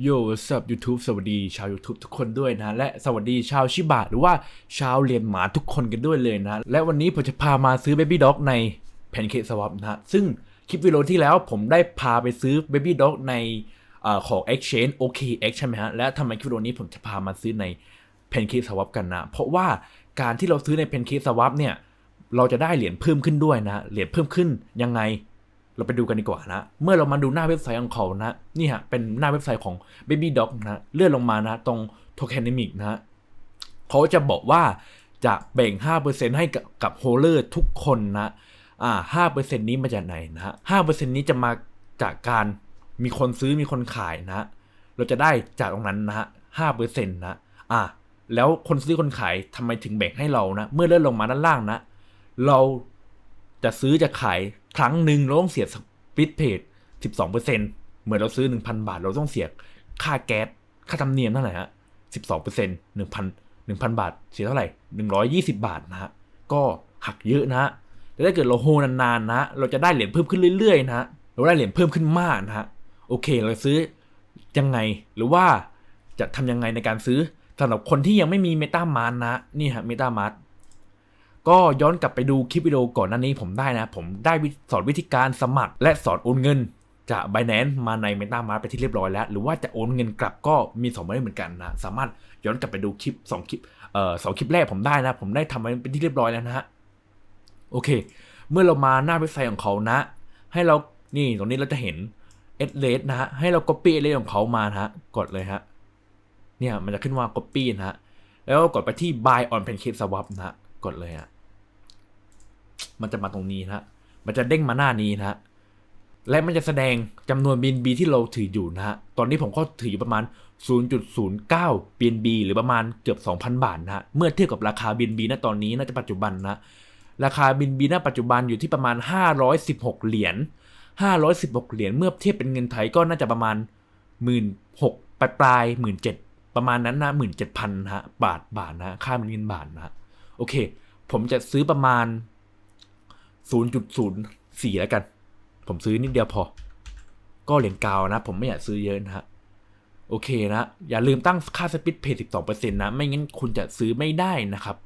โยสับ YouTube สวัสดีชาว YouTube ทุกคนด้วยนะ และสวัสดีชาวชิบะหรือว่าชาวเรียนหมาทุกคนกันด้วยเลยนะ และวันนี้ผมจะพามาซื้อ Baby Dog ใน Pancake Swap นะซึ่งคลิปวิดีโอที่แล้วผมได้พาไปซื้อ Baby Dog ในเออของ Exchange OKX ใช่ไหมฮะ และทำไมคลิปวิดีโอนี้ผมจะพามาซื้อใน Pancake Swap กันนะ เพราะว่าการที่เราซื้อใน Pancake Swap เนี่ยเราจะได้เหรียญเพิ่มขึ้นด้วยนะ เหรียญเพิ่มขึ้นยังไง เราไปดูกันดีกว่านะ เมื่อเรามาดูหน้าเว็บไซต์ของเขานะ นี่ฮะ เป็นหน้าเว็บไซต์ของ Baby Dog นะ เลื่อนลงมานะ ตรง Tokenomic นะเขาจะบอกว่าจะแบ่ง 5%ให้กับกับโฮเลอร์ทุกคนนะอ่า5%นี้มาจากไหนนะฮะ5%นี้จะมาจากการมีคนซื้อมีคนขายนะ เราจะได้จากตรงนั้นนะฮะ5%นะอ่าแล้วคนซื้อคนขายทำไมถึงแบ่งให้เรานะ เมื่อเลื่อนลงมาด้านล่างนะ เราจะซื้อจะขาย ครั้งหนึ่งเราต้องเสียสปิทเพจ12%เหมือนเราซื้อ1,000บาท เราต้องเสียค่าแก๊สค่าธรรมเนียมเท่าไหร่ฮะ12% 1,000 1,000บาท เสียเท่าไหร่120บาทนะฮะก็หักเยอะนะฮะแต่ถ้าเกิดเราโฮนานๆนะ เราจะได้เหรียญเพิ่มขึ้นเรื่อยๆนะฮะเราได้เหรียญเพิ่มขึ้นมากนะฮะโอเคเราซื้อยังไงหรือว่าจะทำยังไงในการซื้อสำหรับคนที่ยังไม่มีเมตามาร์นะนี่ฮะเมตามาร์ ก็ย้อนกลับไปดูคลิปวิดีโอก่อนหน้านี้ผมได้นะ ผมได้สอนวิธีการสมัคร และสอนโอนเงินจาก Binance มาใน MetaMask ไปที่เรียบร้อยแล้ว หรือว่าจะโอนเงินกลับก็มี2ไม่ได้เหมือนกันนะ สามารถย้อนกลับไปดูคลิป 2 คลิป เอ่อสองคลิปแรกผมได้นะ ผมได้ทำไว้เป็นที่เรียบร้อยแล้วนะฮะ โอเค เมื่อเรามาหน้าเว็บไซต์ของเขานะ ให้เรา นี่ตรงนี้เราจะเห็น a d r e s s นะฮะ ให้เรา copy address ของเขามานะฮะ กดเลยฮะ เนี่ยมันจะขึ้นว่า copy นะฮะ แล้วก็กดไปที่ buy on pancake swap นะฮะ กดเลยฮะ มันจะมาตรงนี้นะฮะมันจะเด้งมาหน้านี้นะฮะและมันจะแสดงจำนวน BNB ที่เราถืออยู่นะฮะ ตอนนี้ผมก็ถืออยู่ประมาณ 0.09 BNB หรือประมาณเกือบ 2,000 บาทนะฮะ เมื่อเทียบกับราคา BNB ณตอนนี้น่าจะปัจจุบันนะ ราคา BNB ณปัจจุบันอยู่ที่ประมาณ 516 เหรียญ 516 เหรียญ เมื่อเทียบเป็นเงินไทยก็น่าจะประมาณ 16,000ปลายปลายๆ17,000ประมาณนั้นนะ17,000นะฮะ บาทบาทนะ ค่าเป็นเงินบาทนะ โอเค ผมจะซื้อประมาณ 0.04 แล้วกัน ผมซื้อนิดเดียวพอ ก็เหรียญกาวนะ ผมไม่อยากซื้อเยอะนะฮะ โอเคนะ อย่าลืมตั้งค่าสปิทเพจ12%นะ ไม่งั้นคุณจะซื้อไม่ได้นะครับ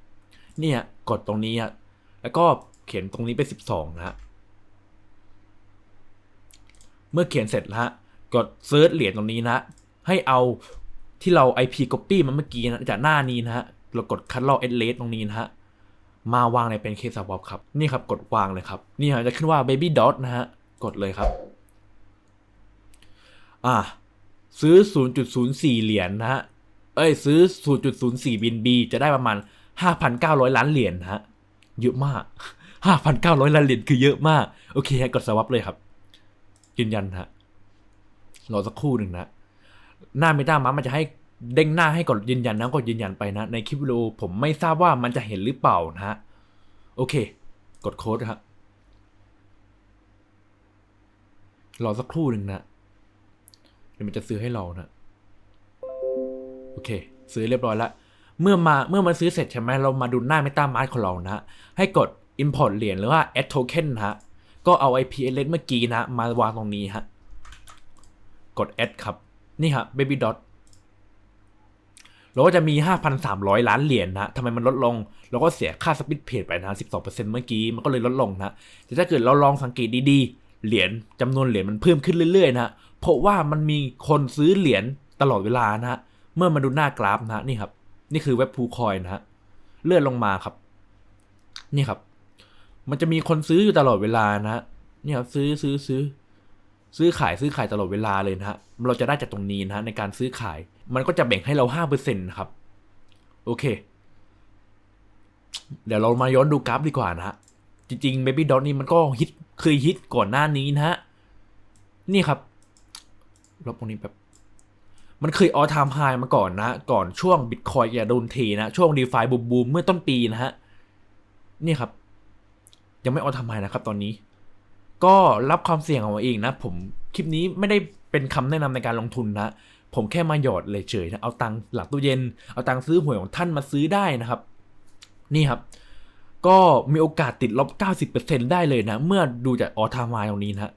เนี่ยกดตรงนี้อะแล้วก็เขียนตรงนี้เป็น12 นะฮะ เมื่อเขียนเสร็จแล้วกดเซิร์ชเหรียญตรงนี้นะ ให้เอาที่เรา IP copy มันเมื่อกี้นะจากหน้านี้นะฮะเรากดคัดลอก address ตรงนี้นะฮะ มาวางในเป็นเคสวอปครับ นี่ครับกดวางเลยครับ นี่ครับจะขึ้นว่า baby dot นะฮะ กดเลยครับ อ่า ซื้อ 0.04 เหรียญนะฮะ เอ้ย ซื้อ 0.04 บินบีจะได้ประมาณ 5,900 ล้านเหรียญนะฮะ เยอะมาก 5,900 ล้านเหรียญคือเยอะมาก โอเคฮะกดสวับเลยครับ ยืนยันฮะ รอสักครู่หนึ่งนะ หน้าเมตามามันจะให้ เด้งหน้าให้กดยืนยันนะกดยืนยันไปนะ ในคลิปวิดีโอผมไม่ทราบว่ามันจะเห็นหรือเปล่านะฮะโอเค กดโค้ดฮะรอสักครู่หนึ่งนะเดี๋ยวมันจะซื้อให้เรานะโอเค ซื้อเรียบร้อยแล้วเมื่อมาเมื่อมันซื้อเสร็จใช่ไหมเรามาดูหน้า MetaMask ของเรานะ ให้กด import เหรียญหรือว่า add token นะฮะก็เอา IP address เมื่อกี้นะ มาวางตรงนี้ฮะกด add ครับ นี่ฮะ baby dot เราก็จะมี 5,300 ล้านเหรียญนะทำไมมันลดลง เราก็เสียค่าสปิทเพจไปนะ 12%เมื่อกี้ มันก็เลยลดลงนะ แต่ถ้าเกิดเราลองสังเกตดีๆ เหรียญจำนวนเหรียญมันเพิ่มขึ้นเรื่อยๆนะเพราะว่ามันมีคนซื้อเหรียญตลอดเวลานะเมื่อมาดูหน้ากราฟนะนี่ครับ นี่คือเว็บพูคอยนะฮะ เลื่อนลงมาครับ นี่ครับ มันจะมีคนซื้ออยู่ตลอดเวลานะฮะนี่ครับซื้อซื้อซื้อซื้อขายซื้อขายตลอดเวลาเลยนะฮะ เราจะได้จากตรงนี้นะฮะในการซื้อขาย มันก็จะแบ่งให้เราห้าเปอร์เซ็นต์ครับ โอเค เดี๋ยวเรามาย้อนดูกราฟดีกว่านะฮะ จริงๆ Baby Dot นี่มันก็ฮิตเคยฮิตก่อนหน้านี้นะฮะ นี่ครับลบตรงนี้แบบ มันเคยออทามไฮมาก่อนนะ ก่อนช่วงบิตคอยอย่าโดนเทนะ ช่วงดีฟาบูมบูมเมื่อต้นปีนะฮะ นี่ครับ ยังไม่ออทามไฮนะครับตอนนี้ ก็รับความเสี่ยงเอาเองนะ ผมคลิปนี้ไม่ได้เป็นคำแนะนำในการลงทุนนะ ผมแค่มาหยอดเลยเฉยนะเอาตังค์หลังตู้เย็น เอาตังค์ซื้อหวยของท่านมาซื้อได้นะครับ นี่ครับ ก็มีโอกาสติดลบ 90%ได้เลยนะ เมื่อดูจากออทามายตรงนี้นะ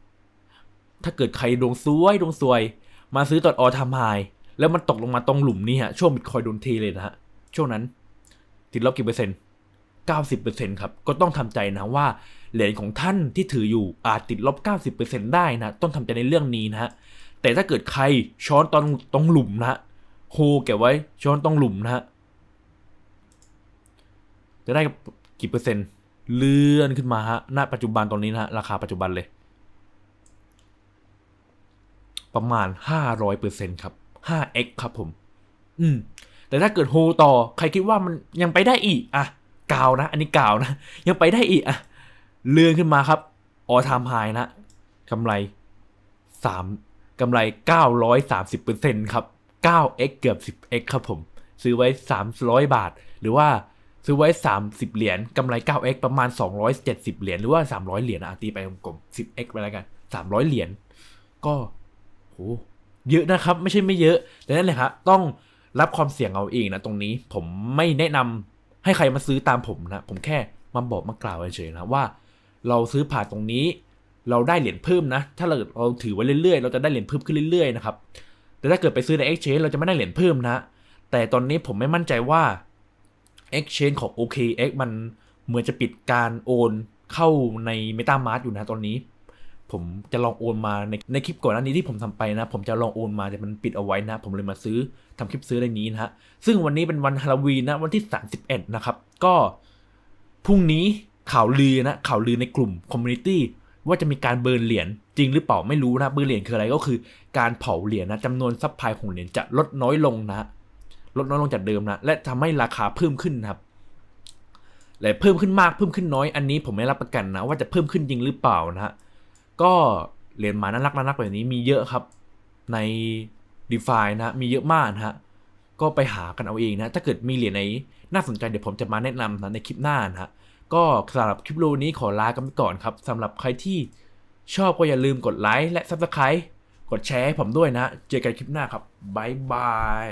ถ้าเกิดใครดวงซวยดวงซวย มาซื้อตอนออทามไฮแล้วมันตกลงมาตรงหลุมนี้ฮะช่วงบิตคอยโดนเทเลยนะฮะช่วงนั้น ติดลบกี่เปอร์เซ็นต์90%ครับ ก็ต้องทำใจนะว่าเหรียญของท่านที่ถืออยู่อาจติดลบ 90%ได้นะ ต้องทำใจในเรื่องนี้นะฮะ แต่ถ้าเกิดใครช้อนตอนตรงหลุมนะฮะโฮเก็บไว้ช้อนตรงหลุมนะฮะจะได้กี่เปอร์เซ็นต์ เลื่อนขึ้นมาฮะ ณ ปัจจุบันตอนนี้นะฮะ ราคาปัจจุบันเลย ประมาณ 500%ครับ 5x ครับผม อืม แต่ถ้าเกิดโฮต่อ ใครคิดว่ามันยังไปได้อีก อะ กาวนะ อันนี้กาวนะ ยังไปได้อีก อะ เลื่อนขึ้นมาครับ ออทามไฮนะกำไร3 กำไร 930%ครับ 9x เกือบ 10x ครับผม ซื้อไว้ 300 บาท หรือว่าซื้อไว้ 30 เหรียญกำไร 9x ประมาณ 270 เหรียญหรือว่า 300 เหรียญอะตีไปกลมๆ 10x ไปแล้วกัน 300 เหรียญก็โหเยอะนะครับ ไม่ใช่ไม่เยอะ แต่นั่นแหละครับต้องรับความเสี่ยงเอาเองนะตรงนี้ผมไม่แนะนำให้ใครมาซื้อตามผมนะ ผมแค่มาบอกมากล่าวเฉยๆนะว่า เราซื้อผ่านตรงนี้ เราได้เหรียญเพิ่มนะ ถ้าเราเราถือไว้เรื่อยๆ เราจะได้เหรียญเพิ่มขึ้นเรื่อยๆนะครับ แต่ถ้าเกิดไปซื้อใน Exchange เราจะไม่ได้เหรียญเพิ่มนะ แต่ตอนนี้ผมไม่มั่นใจว่า Exchange ของ OKX มันเหมือนจะปิดการโอนเข้าใน MetaMask อยู่นะตอนนี้ ผมจะลองโอนมาในในคลิปก่อนหน้านี้ที่ผมทำไปนะ ผมจะลองโอนมาแต่มันปิดเอาไว้นะ ผมเลยมาซื้อทำคลิปซื้อในนี้นะฮะ ซึ่งวันนี้เป็นวันฮาโลวีนนะวันที่ 31 นะครับ ก็พรุ่งนี้ข่าวลือนะข่าวลือในกลุ่มคอมมูนิตี้ ว่าจะมีการเบิร์นเหรียญจริงหรือเปล่าไม่รู้นะเบิร์นเหรียญคืออะไรก็คือ การเผาเหรียญนะจำนวนซัพพลายของเหรียญจะลดน้อยลงนะลดน้อยลงจากเดิมนะและทำให้ราคาเพิ่มขึ้นนะครับและเพิ่มขึ้นมากเพิ่มขึ้นน้อยอันนี้ผมไม่รับประกันนะว่าจะเพิ่มขึ้นจริงหรือเปล่านะฮะก็เหรียญหมาน่ารักน่ารักแบบนี้มีเยอะครับ ใน d e f i นะมีเยอะมากนะฮะก็ไปหากันเอาเองนะถ้าเกิดมีเหรียญไหนน่าสนใจเดี๋ยวผมจะมาแนะนำนะในคลิปหน้านะฮะ ก็สำหรับคลิปวิดีโอนี้ขอลากันไปก่อนครับสำหรับใครที่ชอบก็อย่าลืมกดไลค์และ Subscribe กดแชร์ให้ผมด้วยนะ เจอกันคลิปหน้าครับบ๊ายบาย